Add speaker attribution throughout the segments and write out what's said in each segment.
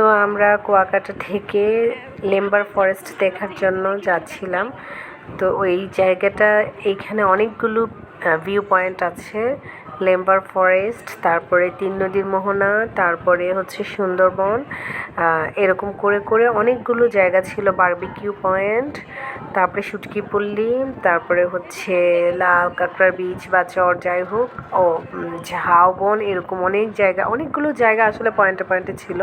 Speaker 1: তো আমরা কুয়াকাটা থেকে লেম্বার ফরেস্ট দেখার জন্য যাচ্ছিলাম। তো ওই জায়গাটা, এইখানে অনেকগুলো ভিউ পয়েন্ট আছে। লেম্বার ফরেস্ট, তারপরে তিন নদীর মোহনা, তারপরে হচ্ছে সুন্দরবন এরকম করে করে অনেকগুলো জায়গা ছিল বারবিকিউ পয়েন্ট তারপরে সুটকিপল্লি তারপরে হচ্ছে লাল কাঁকড়া বিচ বা চর যাই হোক, ও ঝাউবন, এরকম অনেক জায়গা, অনেকগুলো জায়গা আসলে পয়েন্টে পয়েন্টে ছিল।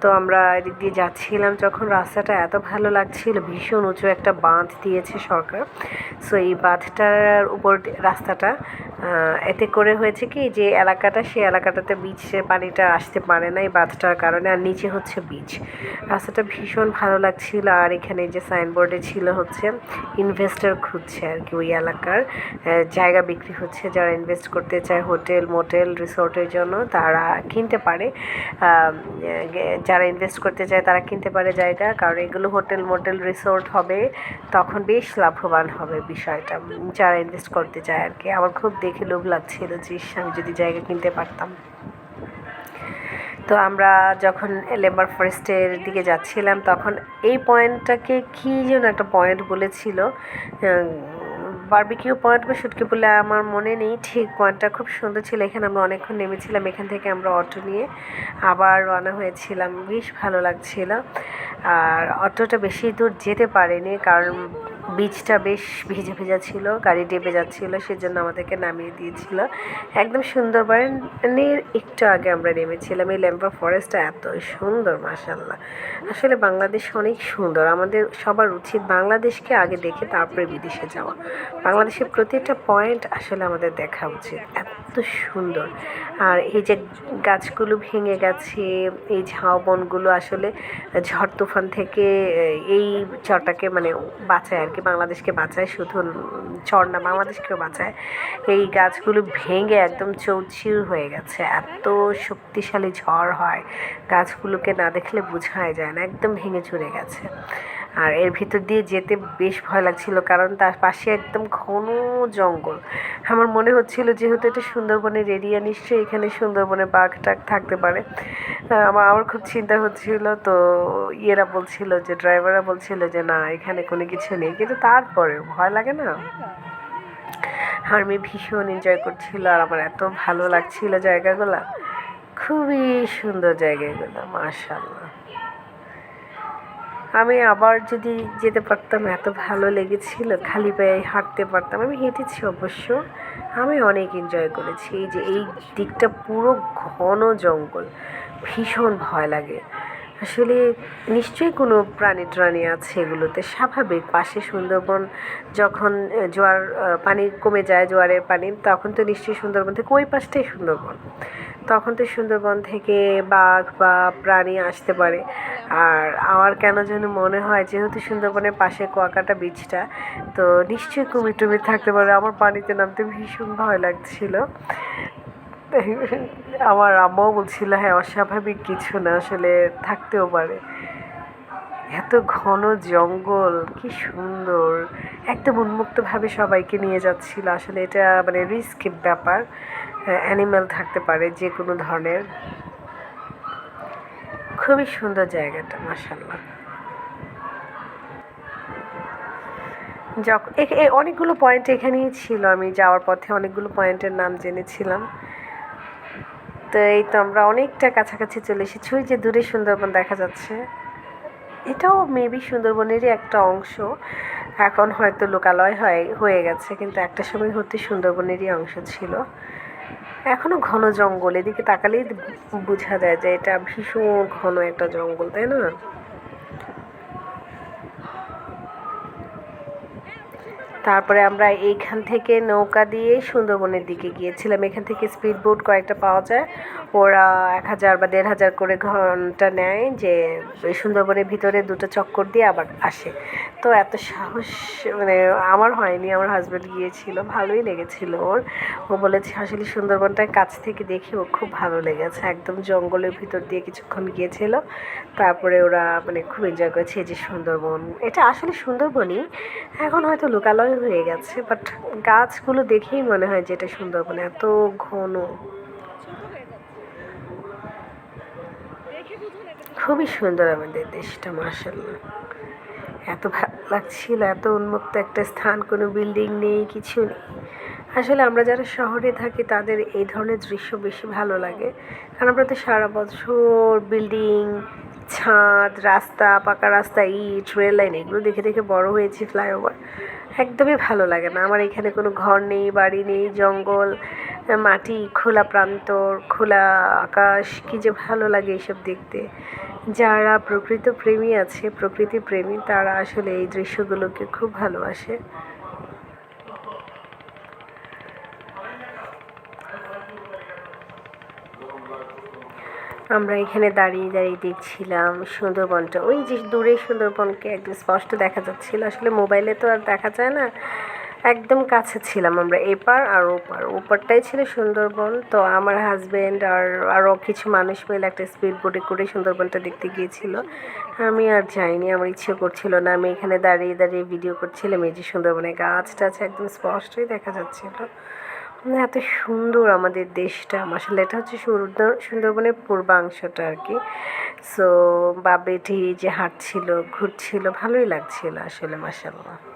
Speaker 1: তো আমরা এদিক দিয়ে যাচ্ছিলাম যখন রাস্তাটা এত ভালো লাগছিল, ভীষণ উঁচু একটা বাঁধ দিয়েছে সরকার। সো এই বাঁধটার উপর রাস্তাটা এতে করে হয়েছে কি যে এলাকাটা সেই এলাকাটাতে বিচের পানিটা আসতে পারে না এই বাঁধটার কারণে, আর নিচে হচ্ছে বিচ রাস্তাটা ভীষণ ভালো লাগছিল, আর এখানে যে সাইনবোর্ডে ছিল হচ্ছে ইনভেস্টর খুঁজছে আর কি ওই এলাকার জায়গা বিক্রি হচ্ছে, যারা ইনভেস্ট করতে চায় হোটেল, মোটেল, রিসোর্টের জন্য, তারা কিনতে পারে। যারা ইনভেস্ট করতে চায় তারা কিনতে পারে জায়গা, কারণ এগুলো হোটেল, মোটেল, রিসোর্ট হবে, তখন বেশ লাভবান হবে বিষয়টা, যারা ইনভেস্ট করতে চায় আর কি আমার খুব দেখে লোভ লাগছিল যে আমি যদি জায়গা কিনতে পারতাম। তো আমরা যখন লেম্বার ফরেস্টের দিকে যাচ্ছিলাম, তখন এই পয়েন্টটাকে কী যেন একটা পয়েন্ট বলেছিল বারবিকিউ পয়েন্ট বা শুটকি বলে আমার মনে নেই। ঠিক পয়েন্টটা খুব সুন্দর ছিল, এখানে আমরা অনেকক্ষণ নেমেছিলাম, এখান থেকে আমরা অটো নিয়ে আবার রওনা হয়েছিলাম। বেশ ভালো লাগছিল। আর অটোটা বেশি দূর যেতে পারেনি, কারণ বীজটা বেশ ভেজা ভেজা ছিল, গাড়ি ডেবে যাচ্ছিল সেজন্য আমাদেরকে নামিয়ে দিয়েছিল। একদম সুন্দরবনের একটু আগে আমরা নেমেছিলাম, এই ল্যাম্পা ফরেস্টটা এত সুন্দর মাসাল্লাহ আসলে বাংলাদেশ অনেক সুন্দর, আমাদের সবার উচিত বাংলাদেশকে আগে দেখে তারপরে বিদেশে যাওয়া। বাংলাদেশের প্রতিটা পয়েন্ট আসলে আমাদের দেখা উচিত। এত সুন্দর। আর এই যে গাছগুলো ভেঙে গেছে, এই ঝাউবনগুলো আসলে ঝড় তুফান থেকে, এই চরটাকে মানে বাঁচায় আর কি, বাংলাদেশকে বাঁচায়, শুধু চর না, বাংলাদেশকেও বাঁচায়। এই গাছগুলো ভেঙে একদম চৌচির হয়ে গেছে, এত শক্তিশালী ঝড় হয়। গাছগুলোকে না দেখলে বোঝাই যায় না, একদম ভেঙে চুরে গেছে। আর এর ভিতর দিয়ে যেতে বেশ ভয় লাগছিল, কারণ তার পাশে একদম ঘন জঙ্গল। আমার মনে হচ্ছিল যেহেতু এটা সুন্দরবনের এরিয়া নিশ্চয়ই এখানে সুন্দরবনে বাঘ টাঘ থাকতে পারে। আমার আমার খুব চিন্তা হচ্ছিল, তো ইয়েরা বলছিল যে ড্রাইভাররা বলছিল যে, না, এখানে কোনো কিছু নেই। কিন্তু তারপরে ভয় লাগে না? আর আমি ভীষণ এনজয় করছিল, আর আমার এত ভালো লাগছিল জায়গাগুলো। খুবই সুন্দর জায়গাগুলো মাশাল্লাহ আমি আবার যদি যেতে পারতাম, এত ভালো লেগেছিল, খালি পায়ে হাঁটতে পারতাম। আমি হেঁটেছি অবশ্য। আমি অনেক এনজয় করেছি। এই যে এই দিকটা পুরো ঘন জঙ্গল, ভীষণ ভয় লাগে। আসলে নিশ্চয়ই কোনো প্রাণী ট্রাণী আছে এগুলোতে। স্বাভাবিক, পাশে সুন্দরবন, যখন জোয়ার পানি কমে যায়, জোয়ারের পানি, তখন তো নিশ্চয়ই সুন্দরবন থেকে। ওই পাশটাই সুন্দরবন। তখন তো সুন্দরবন থেকে বাঘ বা প্রাণী আসতে পারে। আর আমার কেন যেন মনে হয়, যেহেতু সুন্দরবনের পাশে কুয়াকাটা বিচটা তো নিশ্চয়ই কুমির টুমির থাকতে পারে। আমার পানিতে নামতে ভীষণ ভয় লাগছিল। আমার আম্মাও বলছিল হ্যাঁ অস্বাভাবিক কিছু না, আসলে থাকতেও পারে। এত ঘন জঙ্গল, কি সুন্দর। একদম উন্মুক্তভাবে সবাইকে নিয়ে যাচ্ছিল। আসলে এটা মানে রিস্ক ব্যাপার। অ্যানিম্যাল থাকতে পারে যে কোনো ধরনের। খুবই সুন্দর জায়গাটা মাসাল্লাহ যখন অনেকগুলো পয়েন্ট এখানেই ছিল, আমি যাওয়ার পথে অনেকগুলো পয়েন্টের নাম জেনেছিলাম। তো এই তো আমরা অনেকটা কাছাকাছি চলে এসেছি, ওই যে দূরে সুন্দরবন দেখা যাচ্ছে। এটাও মেবি সুন্দরবনেরই একটা অংশ। এখন হয়তো লোকালয় হয়, হয়ে গেছে, কিন্তু একটা সময় হতে সুন্দরবনেরই অংশ ছিল। এখনও ঘন জঙ্গল, এদিকে তাকালেই বোঝা যায় যে এটা ভীষণ ঘন একটা জঙ্গল, তাই না? তারপরে আমরা এইখান থেকে নৌকা দিয়ে সুন্দরবনের দিকে গিয়েছিলাম। এখান থেকে স্পিড বোট কয়েকটা পাওয়া যায়। ওরা এক হাজার বা দেড় হাজার করে ঘণ্টা নেয় যে সুন্দরবনের ভিতরে দুটো চক্কর দিয়ে আবার আসে। তো এত সাহস মানে আমার হয়নি, আমার হাজব্যান্ড গিয়েছিল, ভালোই লেগেছিল ওর। ও বলেছে, আসলে সুন্দরবনটা কাছ থেকে দেখে ওর খুব ভালো লেগেছে। একদম জঙ্গলের ভিতর দিয়ে কিছুক্ষণ গিয়েছিল। তারপরে ওরা মানে খুব এনজয় করেছে যে সুন্দরবন। এটা আসলে সুন্দরবনই। এখন হয়তো লোকালয় হয়ে গেছে বাট গাছগুলো দেখেই মনে হয় যে এটা সুন্দরবন, এত ঘন। খুবই সুন্দর আমাদের দেশটা মার্শাল্লাহ এত ভালো লাগছিল, এত উন্মুক্ত একটা স্থান, কোনো বিল্ডিং নেই, কিছু নেই। আসলে আমরা যারা শহরে থাকি, তাদের এই ধরনের দৃশ্য বেশি ভালো লাগে। কারণ আমরা তো সারা বছর বিল্ডিং, ছাদ, রাস্তা, পাকা রাস্তা, ইট, রেল লাইন, এগুলো দেখে দেখে বড় হয়েছি, ফ্লাইওভার। একদমই ভালো লাগে না। আমার এখানে কোনো ঘর নেই, বাড়ি নেই, জঙ্গল, মাটি, খোলা প্রান্তর, খোলা আকাশ, কী যে ভালো লাগে এইসব দেখতে। যারা প্রকৃত প্রেমী আছে, প্রকৃতি প্রেমী, তারা আসলে এই দৃশ্যগুলোকে খুব ভালোবাসে। আমরা এখানে দাঁড়িয়ে দাঁড়িয়ে দেখছিলাম সুন্দরবনটা। ওই যে দূরে সুন্দরবনকে একদম স্পষ্ট দেখা যাচ্ছিল। আসলে মোবাইলে তো আর দেখা যায় না। একদম কাছে ছিলাম আমরা, এপার আর ওপার। ওপারটাই ছিল সুন্দরবন। তো আমার হাজব্যান্ড আর আরও কিছু মানুষ মিলে একটা স্পিড বোটে করে সুন্দরবনটা দেখতে গিয়েছিল। আমি আর যাইনি, আমার ইচ্ছে করছিল না। আমি এখানে দাঁড়িয়ে দাঁড়িয়ে ভিডিও করছিলাম। এই যে সুন্দরবনে গাছ টাছ একদম স্পষ্টই দেখা যাচ্ছিল। এত সুন্দর আমাদের দেশটা। আসলে এটা হচ্ছে সুন্দর, সুন্দরবনের পূর্বাংশটা আর কি। সো বা বেটি যে হাঁটছিল, ঘুরছিল, ভালোই লাগছিল আসলে মাসাল্লাহ